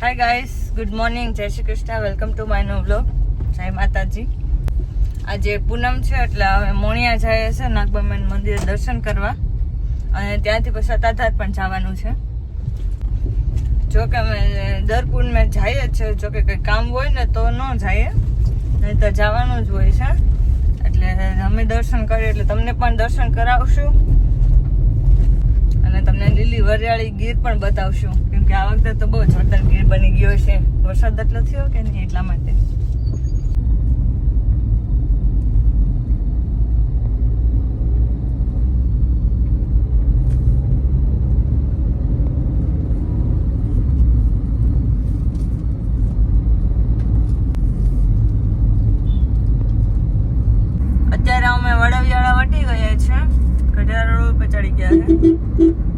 Hi guys good morning જય Shri Krishna. Welcome to my no blog જય માતાજી. આજે પૂનમ છે, એટલે હવે મોણિયા જાય છે નાગબામેન મંદિરે દર્શન કરવા. અને ત્યાંથી પછી સતાધાર પણ જવાનું છે. જો કે અમે દર પૂનમે જઈએ જ છે જો કે કંઈ કામ હોય ને તો ન જઈએ. નહીં તો જવાનું જ હોય છે. એટલે અમે દર્શન કરીએ, એટલે તમને પણ દર્શન કરાવશું. અને તમને લીલી વરિયાળી ગીર પણ બતાવશું. કે આ વખતે તો બહુ જોરદાર ગીર બની ગયો છે. વરસાદ એટલો થયો કે નહીં એટલા માટે? અત્યારે અમે વડવિયાળા વટી ગયા છે. ગઢડા રોડ ગયા છે.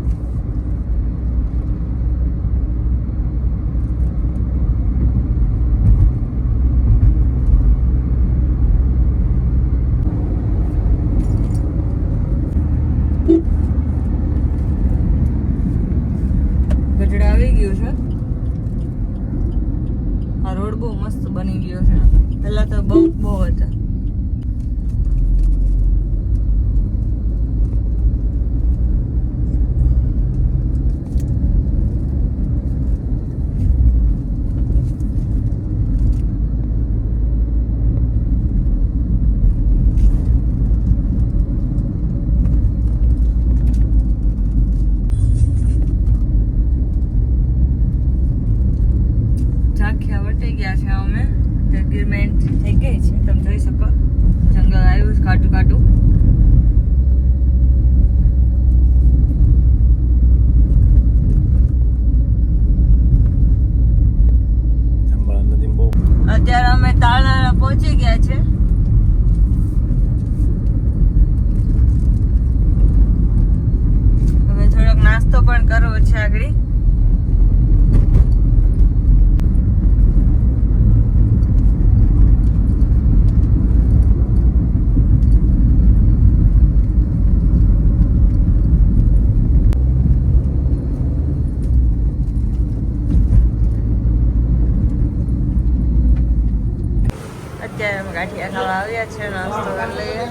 છે નાસ્તો કરી લઈએ.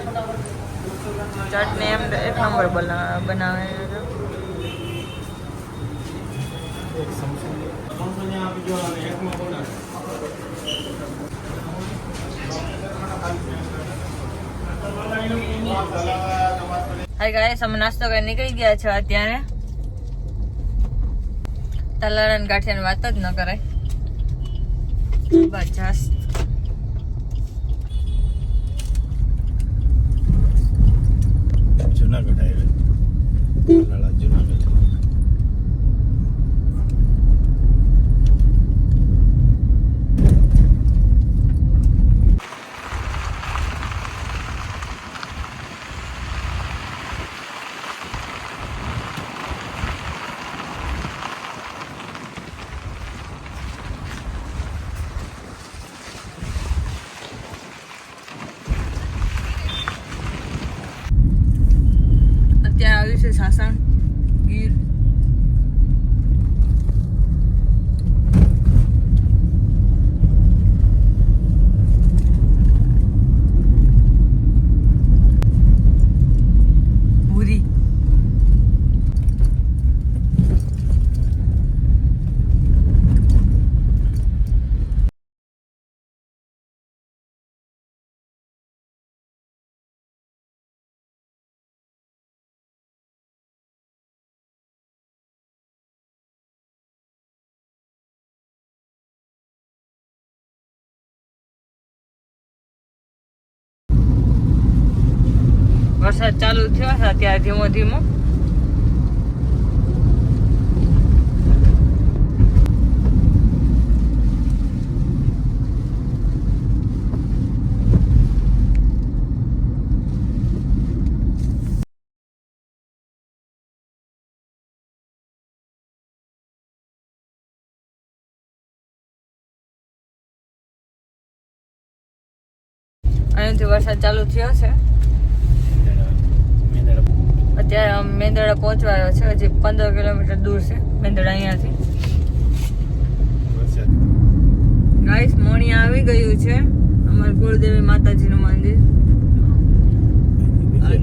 ચટણી એમ એક નંબર બના- બનાવે. હાય ગાઈસ અમે નાસ્તો કરી નીકળી ગયા છે અત્યારે. તલારા ને ગાંઠિયાની વાત જ ન કરાય. જબરજસ્ત અત્યારે આવ્યું છે સાસણ ગીર ભૂરી વરસાદ ચાલુ થયો છે અત્યારે ધીમો ધીમો. અહીંથી વરસાદ ચાલુ થયો છે. અત્યારે આમ મેંદરડા પહોંચવા આવ્યો છે. હજી પંદર કિલોમીટર દૂર છે મેંદરડા અહીંયાથી. અહીંયા આવી ગયું છે. અમાર કુળદેવી માતાજીનું મંદિર.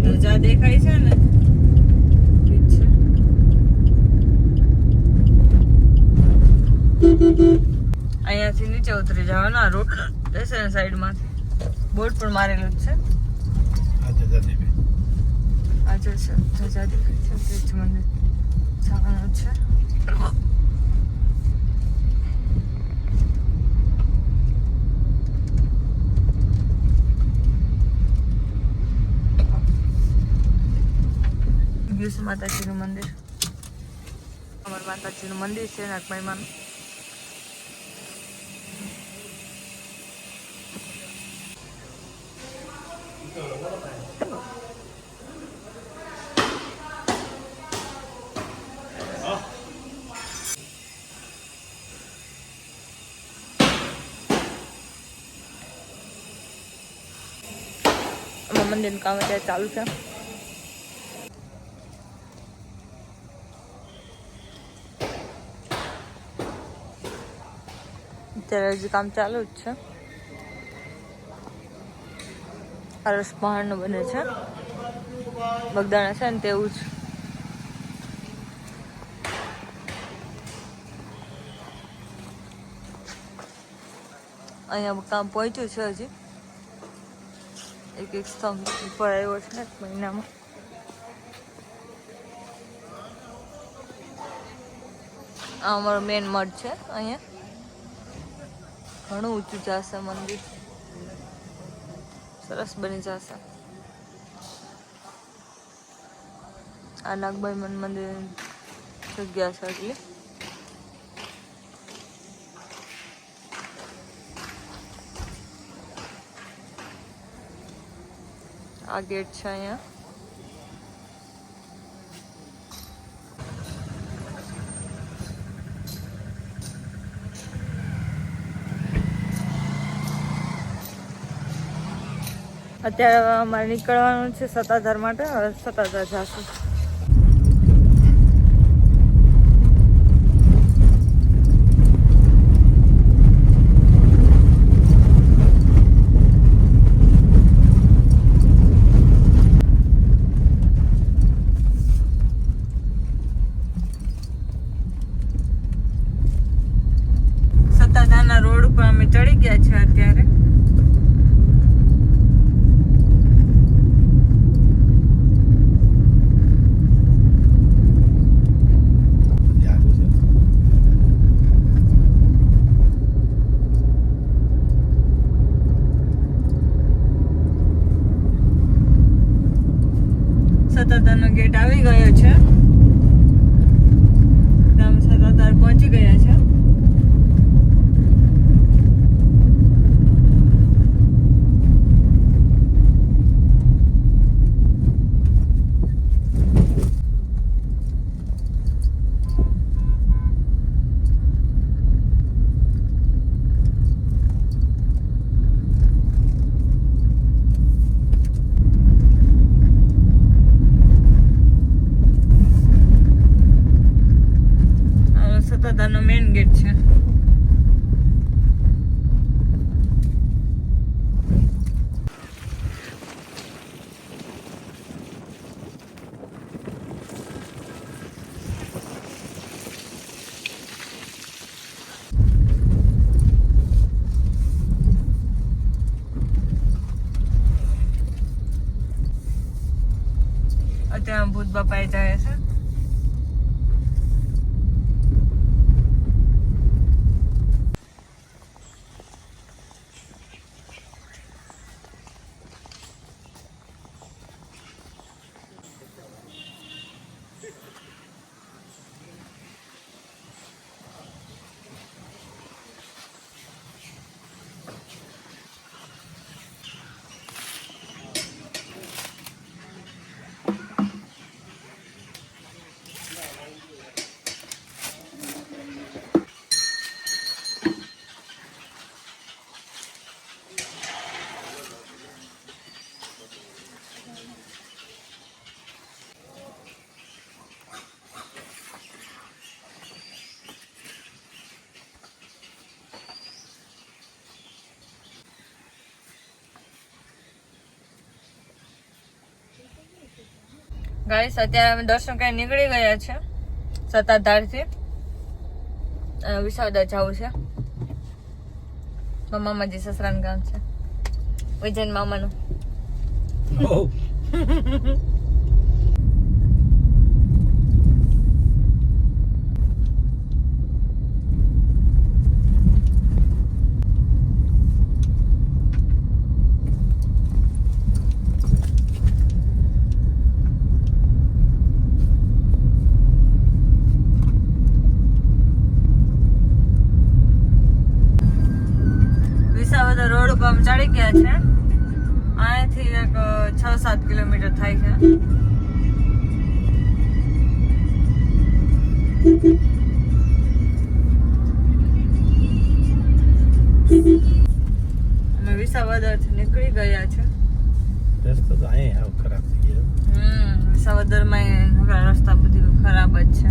ધજા દેખાય છે ને? અહીંયાથી નીચે ઉતરી જવાનું. આ રોડ રહેશે ને સાઈડમાંથી બોર્ડ પણ મારેલું જ છે. આજે દેખાય છે તે જ મંદિર જવાનું છે ગયું છે માતાજીનું મંદિર અમારું માતાજીનું મંદિર છે અમારા મંદિરનું કામ અત્યારે ચાલુ છે. અત્યારે હજી કામ ચાલુ જ છે. અરસ પહાડનું બને છે. બગદાણા છે ને તેવું જ. અહીંયા કામ પહોંચ્યું છે હજી. એક ઉપર આવ્યો છે એક મહિનામાં. આ અમારો મેન મઠ છે અહીંયા. ઘણું ઊંચું જશે મંદિર. સરસ બની જશે આ નાગભાઈ મન મંદિર જગ્યા છે એટલી. આ ગેટ છે અહીંયા. અત્યારે અમારે નીકળવાનું છે સત્તાધાર માટે હવે સત્તાધાર જાશું સત્તાધારના રોડ ઉપર અમે ચડી ગયા છે અત્યારે હજી આગળ છે સત્તાધારનો ગેટ આવી ગયો છે તમે સત્તાધાર પહોંચી ગયા છે આ સત્તાધારનો મેઇન ગેટ છે અત્યારે ભૂત બાપાએ જાય છે. ગાઈસ અત્યારે અમે દર્શન કરી નીકળી ગયા છે સત્તાધારથી. વિસાવદર જવું છે. મામાજી સસરાનું ગામ છે. વિજયન મામાનું Oh. વિસાવદર રોડ ઉપર અમે ચડી ગયા છે અહીંયાથી એક છ સાત કિલોમીટર થાય છે? અમે વિસાવદરથી નીકળી ગયા છે રસ્તો તો અહીં આવ ખરાબ થઈ ગયો. હમ વિસાવદરમાં રસ્તા બધી ખરાબ જ છે.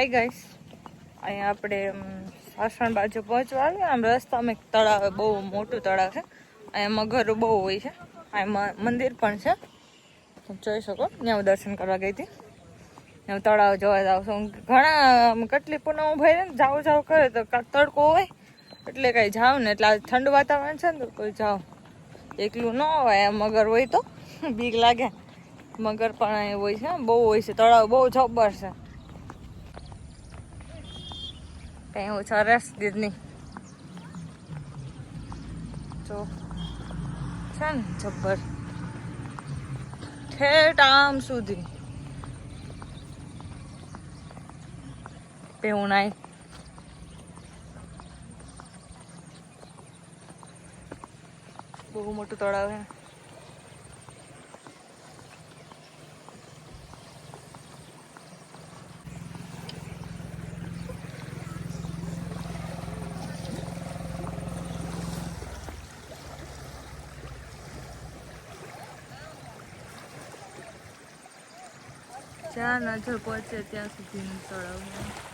હાય ગાઈસ અહીંયા આપણે સાસણ બાજુ પહોંચવા આવ્યા. આમ રસ્તામાં એક તળાવ, બહુ મોટું તળાવ છે. અહીંયા મગર બહુ હોય છે. અહીંયા મંદિર પણ છે. જોઈ શકો. ત્યાં હું દર્શન કરવા ગઈ હતી. ત્યાં તળાવ જોવા જાઉં છું. ઘણા કેટલી પૂનમ રહે ને જાવ જાવ કરે તો તડકો હોય. એટલે કાંઈ જાવ ને, એટલે આ ઠંડુ વાતાવરણ છે ને, તો કોઈ જાવ એકલું ન હોય મગર હોય તો. બીક લાગે. મગર પણ અહીંયા હોય છે. બહુ હોય છે. તળાવ બહુ જબ્બર છે. કઈ હું સરસ દીદની જો. છે ને જબ્બર. ઠેઠ આમ સુધી. પેઉણાય બહુ મોટું તળાવ છે જ્યાં નજર પહોંચે ત્યાં સુધી તળાવ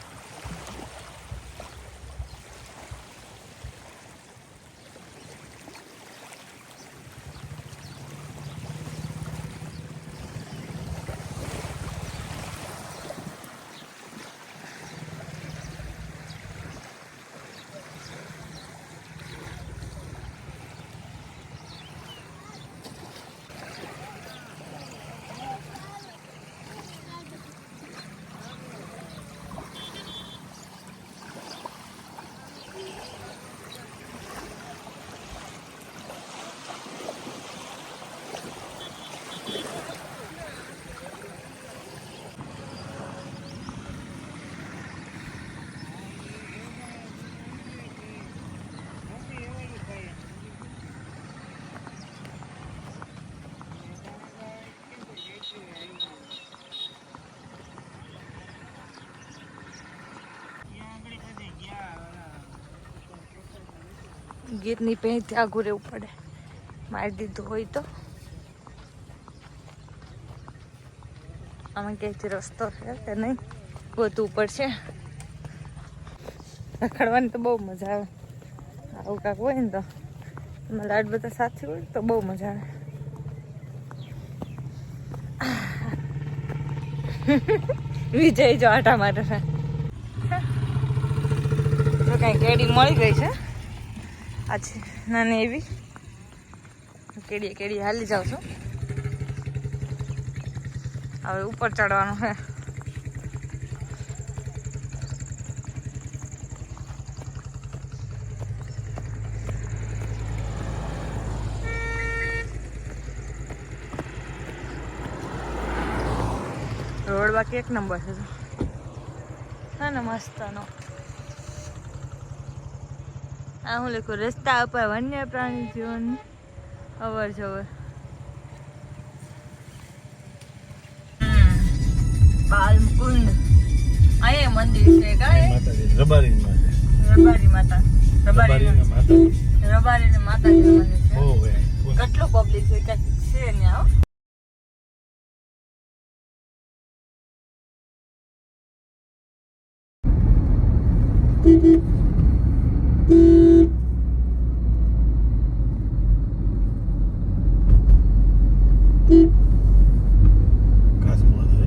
છે. ગીરની પેંથી આઘું રહેવું પડે મારી દીધું હોય તો. આમાં ક્યાંયથી રસ્તો છે કે નહીં? ગોતવું પડશે રખડવાની તો બહુ મજા આવે. આવું કાંક હોય ને તો. એમાં લાડ બધા સાથે હોય તો બહુ મજા આવે. વિજય જો આટા મારે છે. તો કાંઈ કેડી મળી ગઈ છે. આ છે નાની એવી. કેડીએ કેડી હાલી જાઉં છું. હવે ઉપર ચડવાનું છે. રોડ બાકી એક નંબર છે. ના મસ્તનો આ હું લખું રસ્તા ઉપર વન્ય પ્રાણી જીવન. અવર જવર. બાલકુંડ. અહીંયા મંદિર છે કાંઈ રબારી માતા. રબારી માતા. રબારી માતા. રબારી ને મંદિર છે. કેટલું પબ્લિક છે ક્યાંક છે ત્યાં હો. કાશ્મીર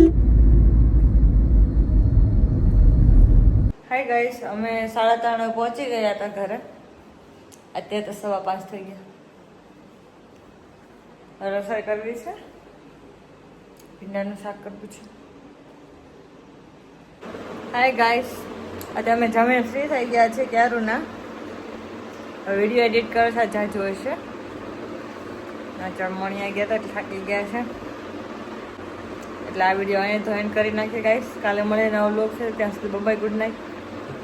હે હાય ગાઈસ અમે સાડા ત્રણે પહોંચી ગયા હતા ઘરે. અત્યારે તો સવા પાંચ થઈ ગયા. રસોઈ કરવી છે? ભીંડાનું શાક કરવું છે. હાય ગાઈસ અત્યારે અમે જમીન ફ્રી થઈ ગયા છે ક્યારું ના? વીડિયો એડિટ કરતા જાજુ હશે છે ચણમણિયા ગયા હતા થાકી ગયા છે. એટલે આ વીડિયો અહીંયા એન્ડ કરી નાખીએ ગાઈસ કાલે મળે નવો લોક છે, ત્યાં સુધી બબાઈ ગુડ નાઇટ